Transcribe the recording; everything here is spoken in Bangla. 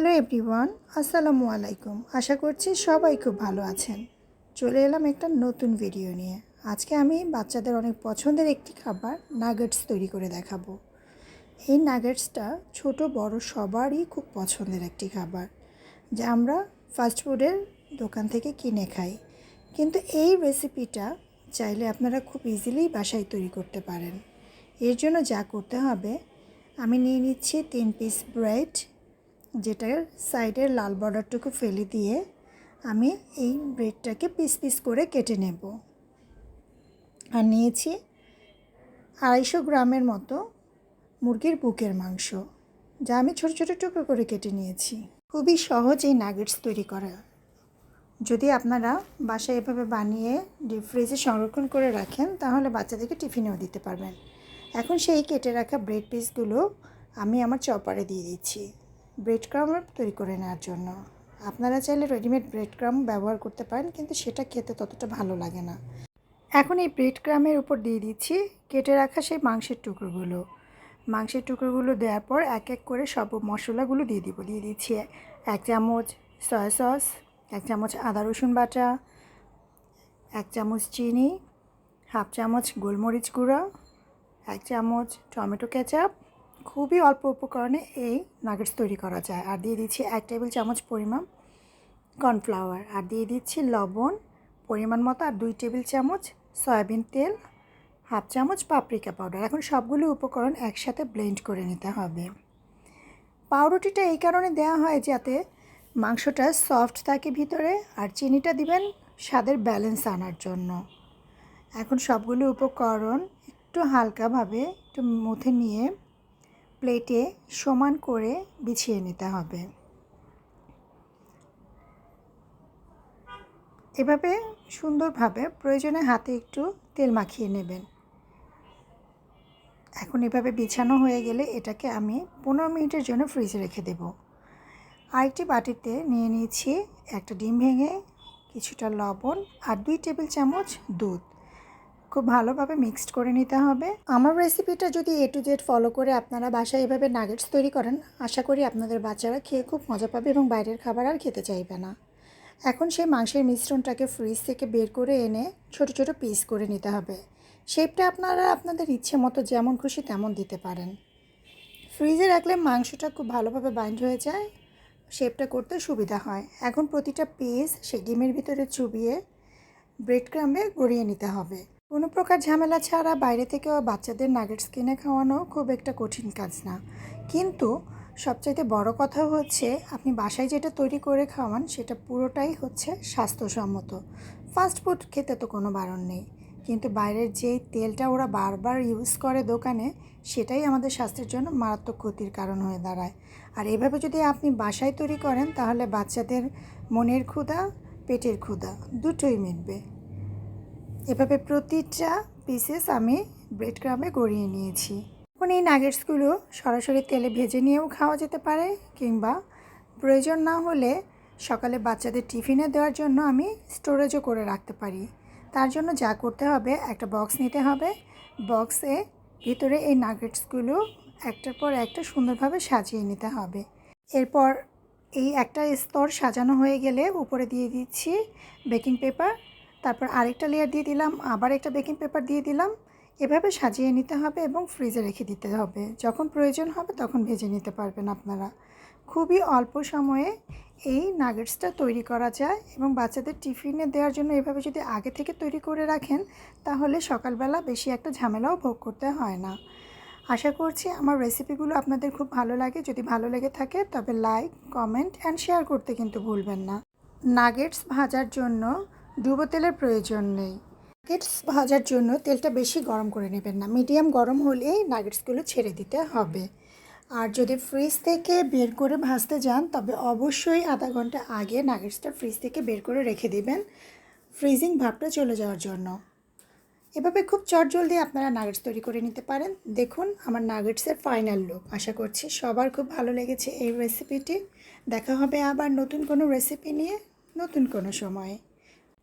হ্যালো এভরিওয়ান, আসসালামু আলাইকুম। আশা করছি সবাই খুব ভালো আছেন। চলে এলাম একটা নতুন ভিডিও নিয়ে। আজকে আমি বাচ্চাদের অনেক পছন্দের একটি খাবার নাগেটস তৈরি করে দেখাবো। এই নাগেটসটা ছোট, বড় সবারই খুব পছন্দের একটি খাবার, যা আমরা ফাস্টফুডের দোকান থেকে কিনে খাই। কিন্তু এই রেসিপিটা চাইলে আপনারা খুব ইজিলি বাসায় তৈরি করতে পারেন। এর জন্য যা করতে হবে, আমি নিয়ে নিচ্ছি তিন পিস ব্রেড যেটার সাইডের লাল বর্ডারটুকু ফেলে দিয়ে আমি এই ব্রেডটাকে পিস পিস করে কেটে নেব। আর নিয়েছি আড়াইশো গ্রামের মতো মুরগির বুকের মাংস, যা আমি ছোটো ছোটো টুকরো করে কেটে নিয়েছি। খুবই সহজ এই নাগেটস তৈরি করা। যদি আপনারা বাসায় এভাবে বানিয়ে ডিপ ফ্রিজে সংরক্ষণ করে রাখেন, তাহলে বাচ্চাদেরকে টিফিনেও দিতে পারবেন। এখন সেই কেটে রাখা ব্রেড পিসগুলো আমি আমার চপারে দিয়ে দিচ্ছি। ব্রেড ক্রাম তৈরি করে নেওয়ার জন্য। আপনারা চাইলে রেডিমেড ব্রেড ক্রাম ব্যবহার করতে পারেন, কিন্তু সেটা খেতে ততটা ভালো লাগে না। এখন এই ব্রেড ক্রামের উপর দিয়ে দিচ্ছি কেটে রাখা সেই মাংসের টুকরোগুলো। মাংসের টুকরোগুলো দেওয়ার পর এক এক করে সব মশলাগুলো দিয়ে দিব। দিয়ে দিচ্ছি এক চামচ সয়া সস এক চামচ আদা রসুন বাটা, এক চামচ চিনি, হাফ চামচ গোলমরিচ গুঁড়া, এক চামচ টমেটো কেচাপ খুবই অল্প উপকরণে এই নাগেটস তৈরি করা যায়। আর দিয়ে দিচ্ছি এক টেবিল চামচ পরিমাণ কর্নফ্লাওয়ার আর দিয়ে দিচ্ছি লবণ পরিমাণ মতো আর দুই টেবিল চামচ সয়াবিন তেল, হাফ চামচ পাপরিকা পাউডার এখন সবগুলো উপকরণ একসাথে ব্লেন্ড করে নিতে হবে। পাউরুটিটা এই কারণে দেওয়া হয় যাতে মাংসটা সফট থাকে ভিতরে আর চিনিটা দিবেন স্বাদের ব্যালেন্স আনার জন্য। এখন সবগুলো উপকরণ একটু হালকাভাবে একটু মুথে নিয়ে প্লেটে সমান করে বিছিয়ে নিতে হবে। এভাবে সুন্দরভাবে প্রয়োজনে হাতে একটু তেল মাখিয়ে নেবেন। এখন এভাবে বিছানো হয়ে গেলে এটাকে আমি পনেরো মিনিটের জন্য ফ্রিজে রেখে দেব। আরেকটি বাটিতে নিয়ে নিয়েছি একটা ডিম ভেঙে কিছুটা লবণ আর দুই টেবিল চামচ দুধ। খুব ভালোভাবে মিক্সড করে নিতে হবে। আমার রেসিপিটা যদি এ টু জেড ফলো করে আপনারা বাসায় এভাবে নাগেটস তৈরি করেন, আশা করি আপনাদের বাচ্চারা খেয়ে খুব মজা পাবে এবং বাইরের খাবার আর খেতে চাইবে না। এখন সেই মাংসের মিশ্রণটাকে ফ্রিজ থেকে বের করে এনে ছোট ছোট পিস করে নিতে হবে। শেপটা আপনারা আপনাদের ইচ্ছে মতো যেমন খুশি তেমন দিতে পারেন। ফ্রিজে রাখলে মাংসটা খুব ভালোভাবে বাইন্ড হয়ে যায় শেপটা করতে সুবিধা হয়। এখন প্রতিটা পিস সেই ডিমের ভিতরে চুবিয়ে ব্রেড ক্রামে গড়িয়ে নিতে হবে। কোনো প্রকার ঝামেলা ছাড়া বাইরে থেকেও বাচ্চাদের নাগেটস কিনে খাওয়ানো খুব একটা কঠিন কাজ না। কিন্তু সবচাইতে বড় কথা হচ্ছে, আপনি বাসায় যেটা তৈরি করে খাওয়ান, সেটা পুরোটাই হচ্ছে স্বাস্থ্যসম্মত। ফাস্ট ফুড খেতে তো কোনো বারণ নেই। কিন্তু বাইরের যেই তেলটা ওরা বারবার ইউজ করে দোকানে, সেটাই আমাদের স্বাস্থ্যের জন্য মারাত্মক ক্ষতির কারণ হয়ে দাঁড়ায়। আর এভাবে যদি আপনি বাসায় তৈরি করেন, তাহলে বাচ্চাদের মনের ক্ষুধা, পেটের ক্ষুধা, দুটোই মিটবে। এভাবে প্রতিটা পিসেস আমি ব্রেড ক্রামে গড়িয়ে নিয়েছি। এখন এই নাগেটসগুলো সরাসরি তেলে ভেজে নিয়েও খাওয়া যেতে পারে কিংবা প্রয়োজন না হলে সকালে বাচ্চাদের টিফিনে দেওয়ার জন্য আমি স্টোরেজও করে রাখতে পারি। তার জন্য যা করতে হবে, একটা বক্স নিতে হবে। বক্সে ভিতরে এই নাগেটসগুলো একটার পর একটা সুন্দরভাবে সাজিয়ে নিতে হবে। এরপর এই একটা স্তর সাজানো হয়ে গেলে উপরে দিয়ে দিচ্ছি বেকিং পেপার তারপর আরেকটা লেয়ার দিয়ে দিলাম, আবার একটা বেকিং পেপার দিয়ে দিলাম। এভাবে সাজিয়ে নিতে হবে এবং ফ্রিজে রেখে দিতে হবে। যখন প্রয়োজন হবে তখন ভেজে নিতে পারবেন আপনারা। খুবই অল্প সময়ে এই নাগেটসটা তৈরি করা যায় এবং বাচ্চাদের টিফিনে দেওয়ার জন্য এভাবে যদি আগে থেকে তৈরি করে রাখেন, তাহলে সকালবেলা বেশি একটা ঝামেলাও ভোগ করতে হয় না। আশা করছি আমার রেসিপিগুলো আপনাদের খুব ভালো লাগে। যদি ভালো লেগে থাকে, তবে লাইক কমেন্ট অ্যান্ড শেয়ার করতে কিন্তু ভুলবেন না। নাগেটস ভাজার জন্য ডুবো তেলের প্রয়োজন নেই। নাগেটস ভাজার জন্য তেলটা বেশি গরম করে নেবেন না। মিডিয়াম গরম হলেই নাগেটসগুলো ছেড়ে দিতে হবে। আর যদি ফ্রিজ থেকে বের করে ভাজতে যান, তবে অবশ্যই আধা ঘণ্টা আগে নাগেটসটা ফ্রিজ থেকে বের করে রেখে দিবেন। ফ্রিজিং ভাবটা চলে যাওয়ার জন্য। এভাবে খুব চটজলদি আপনারা নাগেটস তৈরি করে নিতে পারেন। দেখুন, আমার নাগেটসের ফাইনাল লুক আশা করছি সবার খুব ভালো লেগেছে এই রেসিপিটি দেখা হবে আবার নতুন কোনো রেসিপি নিয়ে নতুন কোনো সময়ে।